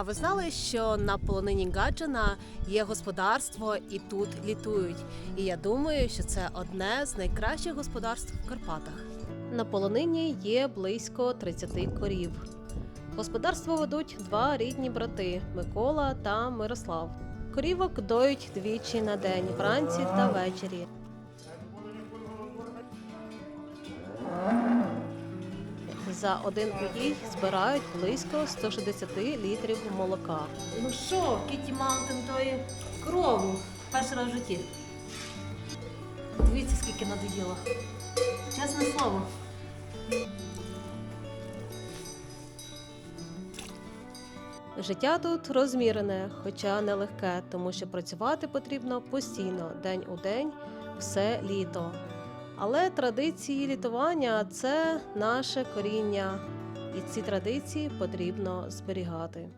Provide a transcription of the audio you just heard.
А ви знали, що на полонині Гаджина є господарство і тут літують? І я думаю, що це одне з найкращих господарств в Карпатах. На полонині є близько 30 корів. Господарство ведуть два рідні брати Микола та Мирослав. Корівок доють двічі на день, вранці та ввечері. За один поїй збирають близько 160 літрів молока. Ну що, Кіті Маунтин тої крову перший раз в житті. Дивіться, скільки надоїло. Чесне слово. Життя тут розмірене, хоча нелегке, тому що працювати потрібно постійно, день у день, все літо. Але традиції літування це наше коріння, і ці традиції потрібно зберігати.